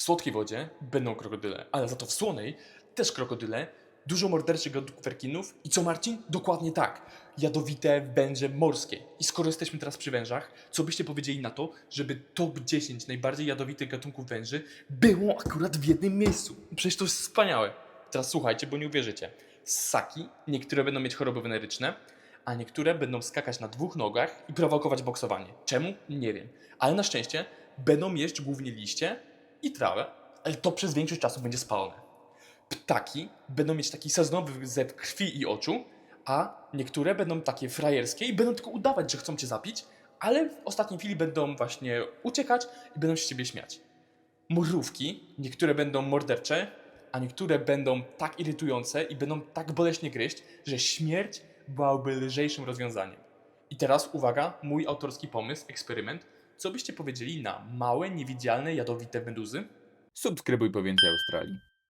W słodkiej wodzie będą krokodyle, ale za to w słonej też krokodyle, dużo morderczych gatunków rekinów i co Marcin? Dokładnie tak. Jadowite węże morskie. I skoro jesteśmy teraz przy wężach, co byście powiedzieli na to, żeby top 10 najbardziej jadowitych gatunków węży było akurat w jednym miejscu? Przecież to jest wspaniałe. Teraz słuchajcie, bo nie uwierzycie. Ssaki, niektóre będą mieć choroby weneryczne, a niektóre będą skakać na dwóch nogach i prowokować boksowanie. Czemu? Nie wiem. Ale na szczęście będą jeść głównie liście i trawę, ale to przez większość czasu będzie spalone. Ptaki będą mieć taki sezonowy zep krwi i oczu, a niektóre będą takie frajerskie i będą tylko udawać, że chcą cię zabić, ale w ostatniej chwili będą właśnie uciekać i będą się ciebie śmiać. Mrówki, niektóre będą mordercze, a niektóre będą tak irytujące i będą tak boleśnie gryźć, że śmierć byłaby lżejszym rozwiązaniem. I teraz uwaga, mój autorski pomysł, eksperyment. Co byście powiedzieli na małe, niewidzialne, jadowite meduzy? Subskrybuj po więcej Australii.